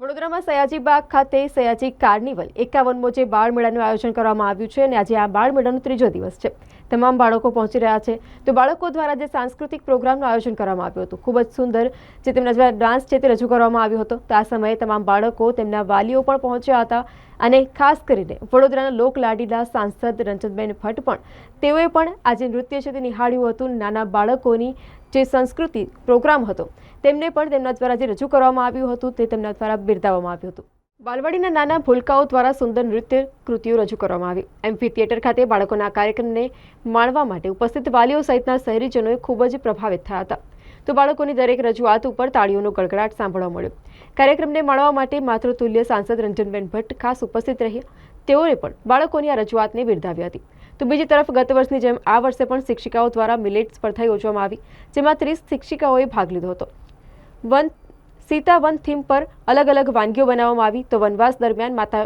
વડોદરામાં સયાજીબાગ ખાતે સયાજી કાર્નિવલ એકાવનમો જે બાળ મેળાનું આયોજન કરવામાં આવ્યું છે અને આજે આ બાળ મેળાનો ત્રીજો દિવસ છે. તમામ બાળકો પહોંચી રહ્યા છે. તો બાળકો દ્વારા જે સાંસ્કૃતિક પ્રોગ્રામનું આયોજન કરવામાં આવ્યું હતું, ખૂબ જ સુંદર જે તેમના દ્વારા ડાન્સ છે તે રજૂ કરવામાં આવ્યો હતો. તો આ સમયે તમામ બાળકો તેમના વાલીઓ પણ પહોંચ્યા હતા અને ખાસ કરીને વડોદરાના લોકલાડીલા સાંસદ રંજનબેન ભટ્ટ પણ, તેઓએ પણ આજે નૃત્ય છે તે નિહાળ્યું હતું. નાના બાળકોની જે સંસ્કૃતિ પ્રોગ્રામ હતો, તેમને પણ તેમના દ્વારા જે રજૂ કરવામાં આવ્યું હતું તે તેમના દ્વારા બિરદાવવામાં આવ્યું હતું. બાલવાડીના નાના ભૂલકાઓ દ્વારા સુંદર નૃત્ય કૃતિઓ રજૂ કરવામાં આવી. એમ્ફી થિયેટર ખાતે બાળકોના કાર્યક્રમને માણવા માટે ઉપસ્થિત વાલીઓ સહિતના શહેરીજનોએ ખૂબ જ પ્રભાવિત થયા હતા. તો બાળકોની દરેક રજૂઆત ઉપર તાળીઓનો ગડગડાટ સાંભળવા મળ્યો. કાર્યક્રમને માણવા માટે માતૃતુલ્ય સાંસદ રંજનબેન ભટ્ટ ખાસ ઉપસ્થિત રહ્યા તેઓએ પણ બાળકોની આ રજૂઆતને બિરદાવી હતી. તો બીજી તરફ ગત વર્ષની જેમ આ વર્ષે પણ શિક્ષિકાઓ દ્વારા મિલેટ સ્પર્ધા યોજવામાં આવી, જેમાં ત્રીસ શિક્ષિકાઓએ ભાગ લીધો હતો. વન સીતા વન થીમ પર અલગ અલગ વાનગીઓ બનાવવામાં આવી. તો વનવાસ દરમિયાન માતા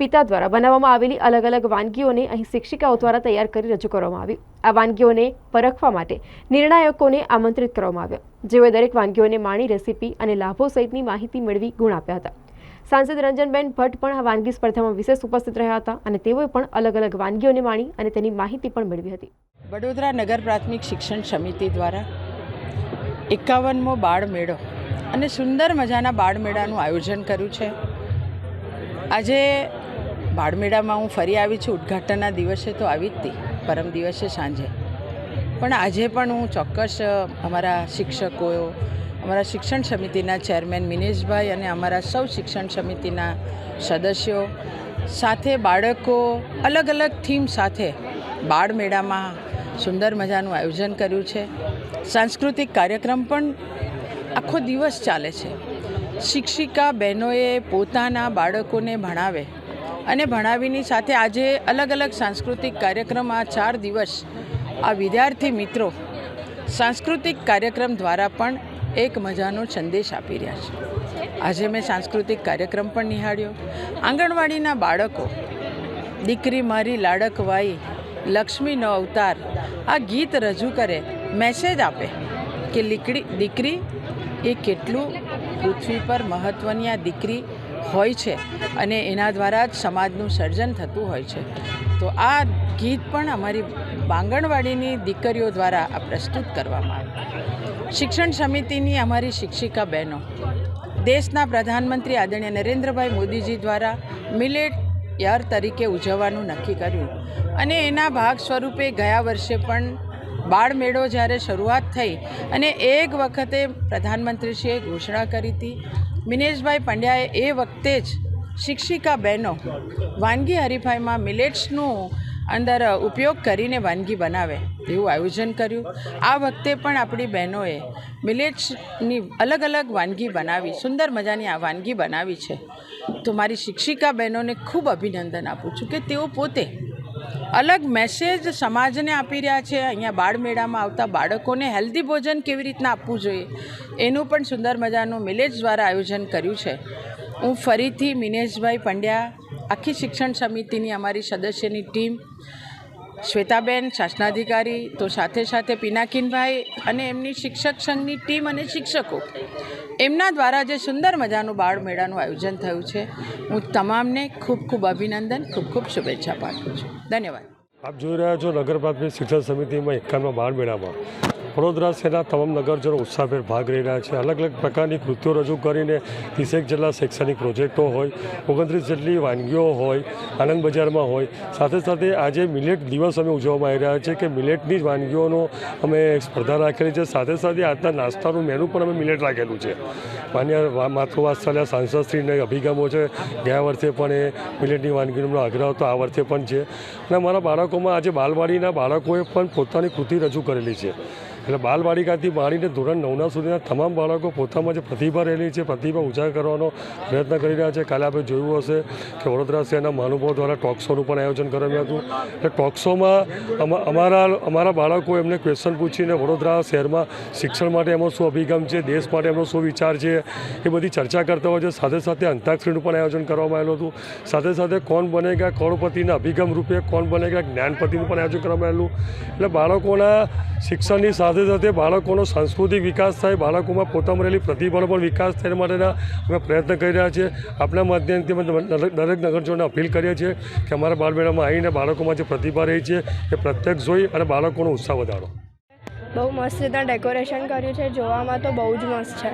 પિતા દ્વારા બનાવવામાં આવેલી અલગ અલગ વાનગીઓને અહીં શિક્ષિકાઓ દ્વારા તૈયાર કરી રજૂ કરવામાં આવી. આ વાનગીઓને પરખવા માટે નિર્ણાયકોને આમંત્રિત કરવામાં આવ્યા. જેઓએ દરેક વાનગીઓને માણી, રેસીપી અને લાભો સહિતની માહિતી મેળવી ગુણ આપ્યા હતા. સાંસદ રંજનબેન ભટ્ટ પણ આ વાનગી સ્પર્ધામાં વિશેષ ઉપસ્થિત રહ્યા હતા અને તેઓએ પણ અલગ અલગ વાનગીઓને માણી અને તેની માહિતી પણ મેળવી હતી. વડોદરા નગર પ્રાથમિક શિક્ષણ સમિતિ દ્વારા એકાવનમો બાળ મેળો અને સુંદર મજાના બાળમેળાનું આયોજન કર્યું છે. આજે બાળમેળામાં હું ફરી આવી છું. ઉદ્ઘાટનના દિવસે તો આવી જ હતી. પરમ દિવસે સાંજે. પણ આજે પણ હું ચોક્કસ અમારા શિક્ષકો, અમારા શિક્ષણ સમિતિના ચેરમેન મિનેશભાઈ અને અમારા સૌ શિક્ષણ સમિતિના સદસ્યો સાથે બાળકો અલગ અલગ થીમ સાથે બાળ મેળામાં સુંદર મજાનું આયોજન કર્યું છે. સાંસ્કૃતિક કાર્યક્રમ પણ આખો દિવસ ચાલે છે. શિક્ષિકા બહેનોએ પોતાના બાળકોને ભણાવે અને ભણાવીની સાથે આજે અલગ અલગ સાંસ્કૃતિક કાર્યક્રમ આ ચાર દિવસ આ વિદ્યાર્થી મિત્રો સાંસ્કૃતિક કાર્યક્રમ દ્વારા પણ એક મજાનો સંદેશ આપી રહ્યા છે. આજે મેં સાંસ્કૃતિક કાર્યક્રમ પણ નિહાળ્યો. આંગણવાડીના બાળકો, દીકરી મારી લાડકવાઈ, લક્ષ્મીનો અવતાર, આ ગીત રજૂ કરે મેસેજ આપે. કે લીકડી દીકરી એ કેટલું પૃથ્વી પર મહત્ત્વની આ દીકરી હોય છે અને એના દ્વારા જ સમાજનું સર્જન થતું હોય છે. તો આ ગીત પણ અમારી આંગણવાડીની દીકરીઓ દ્વારા આ પ્રસ્તુત કરવામાં આવ્યું. શિક્ષણ સમિતિની અમારી શિક્ષિકા બહેનો. દેશના પ્રધાનમંત્રી આદરણીય નરેન્દ્રભાઈ મોદીજી દ્વારા મિલેટ યર તરીકે ઉજવવાનું નક્કી કર્યું. અને એના ભાગ સ્વરૂપે ગયા વર્ષે પણ બાળ મેળો જ્યારે શરૂઆત થઈ અને એક વખતે પ્રધાનમંત્રીશ્રીએ ઘોષણા કરી હતી, મિનેશભાઈ પંડ્યાએ એ વખતે જ શિક્ષિકા બહેનો વાનગી હરીફાઈમાં મિલેટ્સનું અંદર ઉપયોગ કરીને વાનગી બનાવે એવું આયોજન કર્યું. આ વખતે પણ આપણી બહેનોએ મિલેટ્સની અલગ અલગ વાનગી બનાવી, સુંદર મજાની આ વાનગી બનાવી છે. તો મારી શિક્ષિકા બહેનોને ખૂબ અભિનંદન આપું છું કે તેઓ પોતે અલગ મેસેજ સમાજને આપી રહ્યા છે. અહીંયા બાળ મેળામાં આવતા બાળકોને હેલ્ધી ભોજન કેવી રીતના આપવું જોઈએ? એનું પણ સુંદર મજાનું મિલેજ દ્વારા આયોજન કર્યું છે. હું ફરીથી મિનેશભાઈ પંડ્યા, આખી શિક્ષણ સમિતિની અમારી સદસ્યની ટીમ, શ્વેતાબેન શાસનાધિકારી, તો સાથે સાથે પિનાકીનભાઈ અને એમની શિક્ષક સંઘની ટીમ અને શિક્ષકો. એમના દ્વારા જે સુંદર મજાનું બાળ મેળાનું આયોજન થયું છે. હું તમામને ખૂબ ખૂબ અભિનંદન, ખૂબ ખૂબ શુભેચ્છા પાઠવું છું. ધન્યવાદ. આપ જોઈ રહ્યા છો નગર પ્રાથમિક શિક્ષણ સમિતિમાં એકાવનમાં બાળ મેળામાં. વડોદરા શહેરના તમામ નગરજનો ઉત્સાહભેર ભાગ લઈ રહ્યા છે. અલગ અલગ પ્રકારની કૃત્યો રજૂ કરીને ત્રીસેક જેટલા શૈક્ષણિક પ્રોજેક્ટો હોય, ઓગણત્રીસ જેટલી વાનગીઓ હોય, આનંદ બજારમાં હોય. સાથે સાથે આજે મિલેટ દિવસ અમે ઉજવવામાં આવી રહ્યા છે કે મિલેટની જ વાનગીઓનો અમે સ્પર્ધા રાખેલી છે. સાથે સાથે આજના નાસ્તાનું મેનુ પણ અમે મિલેટ રાખેલું છે. માન્ય માતૃવાત્સલ્ય સાંસદશ્રીના અભિગમો છે. ગયા વર્ષે પણ એ મિલેટની વાનગીનો આગ્રહ હતો. આ વર્ષે પણ છે. અને અમારા બાળકોમાં આજે બાલવાડીના બાળકોએ પણ પોતાની કૃતિ રજૂ કરેલી છે. એટલે બાલબાળિકાથી માંડીને ધોરણ નવના સુધીના તમામ બાળકો પોતામાં જે પ્રતિભા રહેલી છે, પ્રતિભા ઉજાગર કરવાનો પ્રયત્ન કરી રહ્યા છે. કાલે આપણે જોયું હશે કે વડોદરા શહેરના મહાનુભાવ દ્વારા ટોક શોનું પણ આયોજન કરવામાં હતું. એટલે ટોક શોમાં અમા- અમારા અમારા બાળકો એમને ક્વેશ્ચન પૂછીને વડોદરા શહેરમાં શિક્ષણ માટે એમનો શું અભિગમ છે, દેશ માટે એમનો શું વિચાર છે, એ બધી ચર્ચા કરતા હોય છે. સાથે સાથે અંતાક્ષરીનું પણ આયોજન કરવામાં આવેલું હતું. સાથે સાથે કોણ બનેગા કરોડપતિના અભિગમ રૂપે કોણ બનેગા જ્ઞાનપતિનું પણ આયોજન કરવામાં આવેલું. એટલે બાળકોના શિક્ષણની સાથે સાથે સાથે બાળકોનો સાંસ્કૃતિક વિકાસ થાય, બાળકોમાં પોતામાં રહેલી પ્રતિભાનો પણ વિકાસ થાય માટેના અમે પ્રયત્ન કરી રહ્યા છીએ. આપણા માધ્યમથી અમે દરેક નગરજનોને અપીલ કરીએ છીએ કે અમારા બાળમેળામાં આવીને બાળકોમાં જે પ્રતિભા રહી છે એ પ્રત્યક્ષ જોઈ અને બાળકોનો ઉત્સાહ વધારો. બહુ મસ્ત રીતના ડેકોરેશન કર્યું છે જોવામાં તો બહુ જ મસ્ત છે.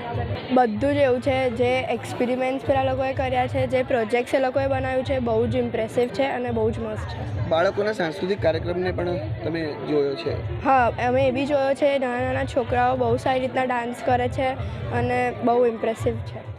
બધું જ એવું છે જે એક્સપેરિમેન્ટ્સ પેલા લોકોએ કર્યા છે જે પ્રોજેક્ટ્સ એ લોકોએ બનાવ્યું છે બહુ જ ઇમ્પ્રેસિવ છે અને બહુ જ મસ્ત છે. બાળકોના સાંસ્કૃતિક કાર્યક્રમને પણ તમે જોયો છે? હા અમે એ બી જોયો છે નાના નાના છોકરાઓ બહુ સારી રીતના ડાન્સ કરે છે અને બહુ ઇમ્પ્રેસિવ છે.